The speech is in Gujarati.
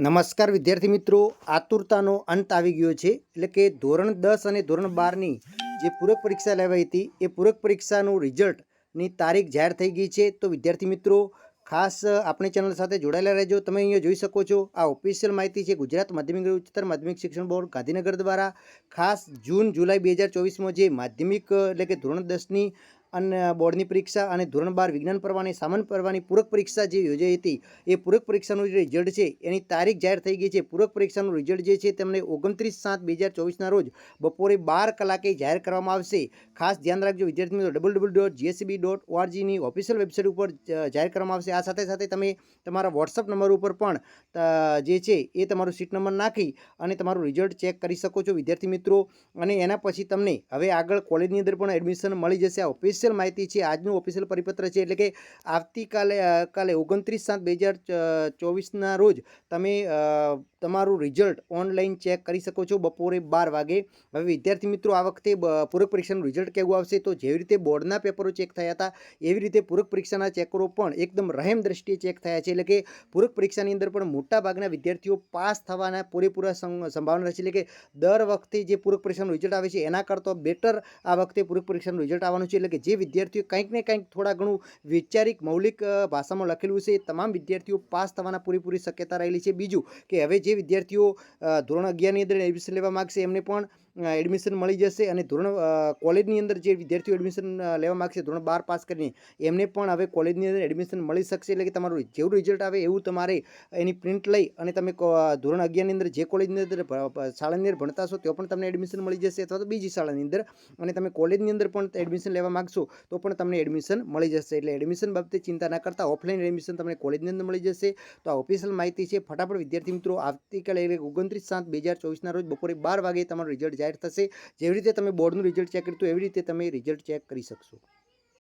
નમસ્કાર વિદ્યાર્થી મિત્રો, આતુરતાનો અંત આવી ગયો છે. એટલે કે ધોરણ દસ અને ધોરણ બારની જે પૂરક પરીક્ષા લેવાઈ હતી, એ પૂરક પરીક્ષાનું રિઝલ્ટની તારીખ જાહેર થઈ ગઈ છે. તો વિદ્યાર્થી મિત્રો, ખાસ આપણી ચેનલ સાથે જોડાયેલા રહેજો. તમે અહીંયા જોઈ શકો છો, આ ઓફિશિયલ માહિતી છે ગુજરાત માધ્યમિક ઉચ્ચતર માધ્યમિક શિક્ષણ બોર્ડ ગાંધીનગર દ્વારા. ખાસ જૂન જુલાઈ બે હજાર ચોવીસમાં જે માધ્યમિક, એટલે કે ધોરણ દસની અને બોર્ડની પરીક્ષા અને ધોરણ બાર વિજ્ઞાન પર્વની સામાન્ય પર્વની પૂરક પરીક્ષા જે યોજાઈ હતી, એ પૂરક પરીક્ષાનું જે રિઝલ્ટ છે, એની તારીખ જાહેર થઈ ગઈ છે. પૂરક પરીક્ષાનું રિઝલ્ટ જે છે, તેમને ઓગણત્રીસ સાત બે હજાર ચોવીસના રોજ બપોરે બાર કલાકે જાહેર કરવામાં આવશે. ખાસ ધ્યાન રાખજો, વિદ્યાર્થી મિત્રો double double dot GSCB dot ઓઆરજીની official website ઉપર જાહેર કરવામાં આવશે. આ સાથે સાથે તમે તમારા વોટ્સઅપ નંબર ઉપર પણ જે છે, એ તમારો સીટ નંબર નાખી અને તમારું રિઝલ્ટ ચેક કરી શકો છો, વિદ્યાર્થી મિત્રો. અને એના પછી તમને હવે આગળ કોલેજની અંદર પણ એડમિશન મળી જશે, આ ઓફિશિયલ માહિતી છે, આજનું ઓફિશિયલ પરિપત્ર છે, એટલે કે આવતીકાલે કાલે ઓગણત્રીસ સાત બે હજાર ચોવીસના રોજ તમે તમારું રિઝલ્ટ ઓનલાઈન ચેક કરી શકો છો બપોરે બાર વાગે. હવે વિદ્યાર્થી મિત્રો, આ વખતે પૂરક પરીક્ષાનું રિઝલ્ટ કેવું આવશે? તો જેવી રીતે બોર્ડના પેપરો ચેક થયા હતા, એવી રીતે પૂરક પરીક્ષાના ચેકરો પણ એકદમ રહેમ દ્રષ્ટિએ ચેક થયા છે. એટલે કે પૂરક પરીક્ષાની અંદર પણ મોટા ભાગના વિદ્યાર્થીઓ પાસ થવાના પૂરેપૂરા સંભાવના છે એટલે કે દર વખતે જે પૂરક પરીક્ષાનું રિઝલ્ટ આવે છે, એના કરતાં બેટર આ વખતે પૂરક પરીક્ષાનું રિઝલ્ટ આવવાનું છે. એટલે કે જે વિદ્યાર્થીઓ કંઈક ને કંઈક થોડા ઘણું વૈચારિક, મૌલિક ભાષામાં લખેલું છે, એ તમામ વિદ્યાર્થીઓ પાસ થવાના પૂરેપૂરી શક્યતા રહેલી છે. બીજું કે હવે જે વિદ્યાર્થીઓ ધોરણ અગિયારની અંદર એડમિશન લેવા માગશે, એમને પણ એડમિશન મળી જશે અને ધોરણ કોલેજની અંદર જે વિદ્યાર્થીઓ એડમિશન લેવા માગશે, ધોરણ બાર પાસ કરીને, એમને પણ હવે કોલેજની અંદર એડમિશન મળી શકશે. એટલે કે તમારું જેવું રિઝલ્ટ આવે એવું તમારે એની પ્રિન્ટ લઈ અને તમે ધોરણ અગિયારની અંદર જે કોલેજની અંદર શાળાની અંદર ભણતા છો તો પણ તમને એડમિશન મળી જશે અથવા તો બીજી શાળાની અંદર અને તમે કોલેજની અંદર પણ એડમિશન લેવા માગશો તો પણ તમને એડમિશન મળી જશે. એટલે એડમિશન બાબતે ચિંતા ના કરતા ઓફલાઈન એડમિશન તમને કોલેજની અંદર મળી જશે. તો આ ઓફિશિયલ માહિતી છે. ફટાફટ વિદ્યાર્થી મિત્રો, આવતીકાલે એટલે ઓગણત્રીસ સાત બે હજાર ચોવીસના રોજ બપોરે બાર વાગે તમારું રિઝલ્ટ જાહેર થશે. જેવી રીતે તમે બોર્ડનું રિઝલ્ટ ચેક કર્યું એવી રીતે તમે રિઝલ્ટ ચેક કરી શકશો.